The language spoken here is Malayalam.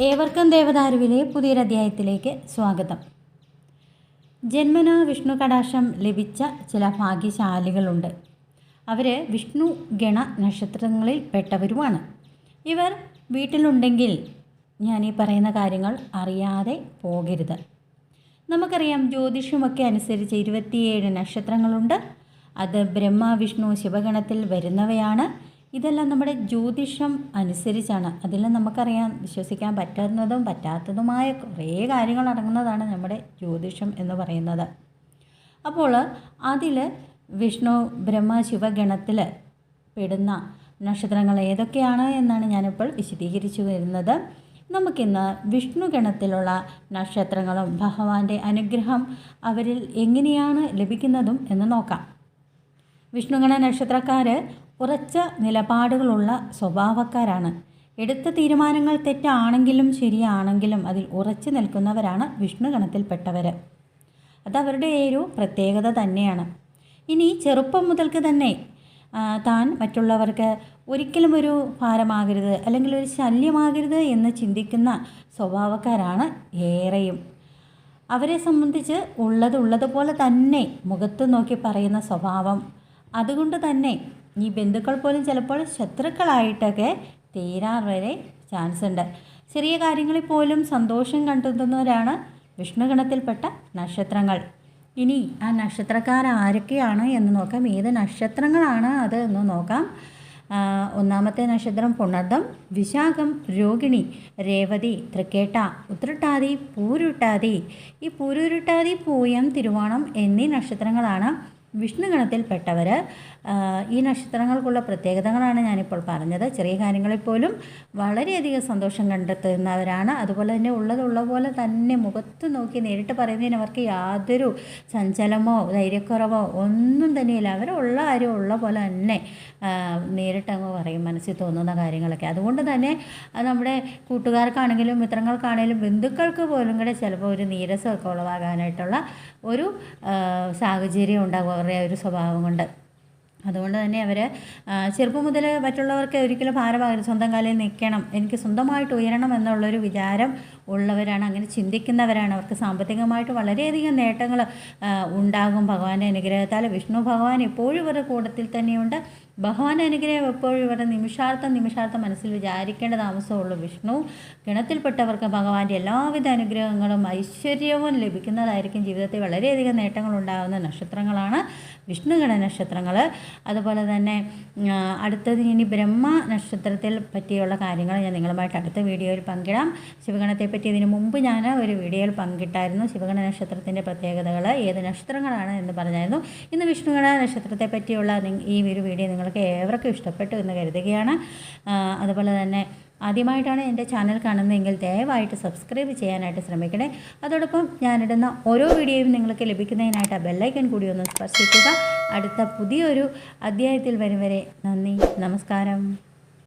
ഏവർക്കും ദേവദാരുവിലെ പുതിയൊരധ്യായത്തിലേക്ക് സ്വാഗതം. ജന്മനാ വിഷ്ണു കടാശം ലഭിച്ച ചില ഭാഗ്യശാലികളുണ്ട്. അവർ വിഷ്ണു ഗണ നക്ഷത്രങ്ങളിൽ പെട്ടവരുമാണ്. ഇവർ വീട്ടിലുണ്ടെങ്കിൽ ഞാൻ ഈ പറയുന്ന കാര്യങ്ങൾ അറിയാതെ പോകരുത്. നമുക്കറിയാം ജ്യോതിഷമൊക്കെ അനുസരിച്ച് ഇരുപത്തിയേഴ് നക്ഷത്രങ്ങളുണ്ട്. അത് ബ്രഹ്മ വിഷ്ണു ശിവഗണത്തിൽ വരുന്നവയാണ്. ഇതെല്ലാം നമ്മുടെ ജ്യോതിഷം അനുസരിച്ചാണ്. അതെല്ലാം നമുക്കറിയാം. വിശ്വസിക്കാൻ പറ്റുന്നതും പറ്റാത്തതുമായ കുറേ കാര്യങ്ങൾ അടങ്ങുന്നതാണ് നമ്മുടെ ജ്യോതിഷം എന്ന് പറയുന്നത്. അപ്പോൾ അതിൽ വിഷ്ണു ബ്രഹ്മ ശിവഗണത്തിൽ പെടുന്ന നക്ഷത്രങ്ങൾ ഏതൊക്കെയാണ് എന്നാണ് ഞാനിപ്പോൾ വിശദീകരിച്ചു വരുന്നത്. നമുക്കിന്ന് വിഷ്ണു ഗണത്തിലുള്ള നക്ഷത്രങ്ങളും ഭഗവാന്റെ അനുഗ്രഹം അവരിൽ എങ്ങനെയാണ് ലഭിക്കുന്നതും എന്ന് നോക്കാം. വിഷ്ണുഗണ നക്ഷത്രക്കാർ ഉറച്ച നിലപാടുകളുള്ള സ്വഭാവക്കാരാണ്. എടുത്ത തീരുമാനങ്ങൾ തെറ്റാണെങ്കിലും ശരിയാണെങ്കിലും അതിൽ ഉറച്ചു നിൽക്കുന്നവരാണ് വിഷ്ണുഗണത്തിൽപ്പെട്ടവർ അതവരുടെ ഒരു പ്രത്യേകത തന്നെയാണ്. ഇനി ചെറുപ്പം മുതൽക്ക് തന്നെ താൻ മറ്റുള്ളവർക്ക് ഒരിക്കലും ഒരു ഭാരമാകരുത് അല്ലെങ്കിൽ ഒരു ശല്യമാകരുത് എന്ന് ചിന്തിക്കുന്ന സ്വഭാവക്കാരാണ് ഏറെയും. അവരെ സംബന്ധിച്ച് ഉള്ളത് ഉള്ളതുപോലെ തന്നെ മുഖത്ത് നോക്കി പറയുന്ന സ്വഭാവം. അതുകൊണ്ട് തന്നെ ഈ ബന്ധുക്കൾ പോലും ചിലപ്പോൾ ശത്രുക്കളായിട്ടൊക്കെ തീരാൻ വരെ ചാൻസ് ഉണ്ട്. ചെറിയ കാര്യങ്ങളിൽ പോലും സന്തോഷം കണ്ടെത്തുന്നവരാണ് വിഷ്ണുഗണത്തിൽപ്പെട്ട നക്ഷത്രങ്ങൾ. ഇനി ആ നക്ഷത്രക്കാർ ആരൊക്കെയാണ് എന്ന് നോക്കാം. ഏത് നക്ഷത്രങ്ങളാണ് അത് എന്ന് നോക്കാം. ഒന്നാമത്തെ നക്ഷത്രം പുണർദം വിശാഖം രോഹിണി രേവതി തൃക്കേട്ട ഉത്രട്ടാതി പൂരുട്ടാതി. ഈ പൂരുരുട്ടാതി പൂയം തിരുവോണം എന്നീ നക്ഷത്രങ്ങളാണ് വിഷ്ണുഗണത്തിൽപ്പെട്ടവർ ഈ നക്ഷത്രങ്ങൾക്കുള്ള പ്രത്യേകതകളാണ് ഞാനിപ്പോൾ പറഞ്ഞത്. ചെറിയ കാര്യങ്ങളിൽ പോലും വളരെയധികം സന്തോഷം കണ്ടെത്തുന്നവരാണ്. അതുപോലെ തന്നെ ഉള്ളതുള്ള പോലെ തന്നെ മുഖത്ത് നോക്കി നേരിട്ട് പറയുന്നതിന് അവർക്ക് യാതൊരു സഞ്ചലമോ ധൈര്യക്കുറവോ ഒന്നും തന്നെയില്ല. അവരുള്ള കാര്യം ഉള്ള പോലെ തന്നെ നേരിട്ടങ്ങ് പറയും മനസ്സിൽ തോന്നുന്ന കാര്യങ്ങളൊക്കെ. അതുകൊണ്ട് തന്നെ നമ്മുടെ കൂട്ടുകാർക്കാണെങ്കിലും മിത്രങ്ങൾക്കാണെങ്കിലും ബന്ധുക്കൾക്ക് പോലും കൂടെ ചിലപ്പോൾ ഒരു നീരസമൊക്കെ ഉളവാകാനായിട്ടുള്ള ഒരു സാഹചര്യം ഉണ്ടാകും അവരുടെ ഒരു സ്വഭാവം കൊണ്ട്. അതുകൊണ്ട് തന്നെ അവർ ചെറുപ്പം മുതൽ മറ്റുള്ളവർക്ക് ഒരിക്കലും ഭാരമാകരുത് സ്വന്തം കാലിൽ നിൽക്കണം. എനിക്ക് സ്വന്തമായിട്ട് ഉയരണം എന്നുള്ളൊരു വിചാരം ഉള്ളവരാണ് അങ്ങനെ ചിന്തിക്കുന്നവരാണ്. അവർക്ക് സാമ്പത്തികമായിട്ട് വളരെയധികം നേട്ടങ്ങൾ ഉണ്ടാകും. ഭഗവാന്റെ അനുഗ്രഹത്താൽ വിഷ്ണു ഭഗവാൻ എപ്പോഴും ഇവരുടെ കൂട്ടത്തിൽ തന്നെയുണ്ട്. ഭഗവാന്റെ അനുഗ്രഹം എപ്പോഴും ഇവരുടെ നിമിഷാർത്ഥം നിമിഷാർത്ഥം മനസ്സിൽ വിചാരിക്കേണ്ട താമസമുള്ളൂ. വിഷ്ണു ഗണത്തിൽപ്പെട്ടവർക്ക് ഭഗവാന്റെ എല്ലാവിധ അനുഗ്രഹങ്ങളും ഐശ്വര്യവും ലഭിക്കുന്നതായിരിക്കും. ജീവിതത്തിൽ വളരെയധികം നേട്ടങ്ങൾ ഉണ്ടാകുന്ന നക്ഷത്രങ്ങളാണ് വിഷ്ണുഗണ നക്ഷത്രങ്ങൾ. അതുപോലെ തന്നെ അടുത്തത് ഇനി ബ്രഹ്മ നക്ഷത്രത്തിൽ പറ്റിയുള്ള കാര്യങ്ങൾ ഞാൻ നിങ്ങളുമായിട്ട് അടുത്ത വീഡിയോയിൽ പങ്കിടാം. ശിവഗണത്തെ പറ്റി ഇതിനു മുമ്പ് ഞാൻ ഒരു വീഡിയോയിൽ പങ്കിട്ടായിരുന്നു. ശിവഗണ നക്ഷത്രത്തിന്റെ പ്രത്യേകതകൾ ഏത് നക്ഷത്രങ്ങളാണ് എന്ന് പറഞ്ഞായിരുന്നു. ഇന്ന് വിഷ്ണുഗണ നക്ഷത്രത്തെ പറ്റിയുള്ള ഈ ഒരു വീഡിയോ നിങ്ങൾക്ക് ഏവർക്കും ഇഷ്ടപ്പെട്ടു എന്ന് കരുതുകയാണ്. അതുപോലെ തന്നെ ആദ്യമായിട്ടാണ് എന്റെ ചാനൽ കാണുന്നതെങ്കിൽ ദയവായിട്ട് സബ്സ്ക്രൈബ് ചെയ്യാനായിട്ട് ശ്രമിക്കണേ. അതോടൊപ്പം ഞാനിടുന്ന ഓരോ വീഡിയോയും നിങ്ങൾക്ക് ലഭിക്കുന്നതിനായിട്ട് ആ ബെല്ലൈക്കൺ കൂടി ഒന്ന് സ്പർശിക്കുക. അടുത്ത പുതിയൊരു അധ്യായത്തിൽ വരും വരെ നന്ദി. നമസ്കാരം.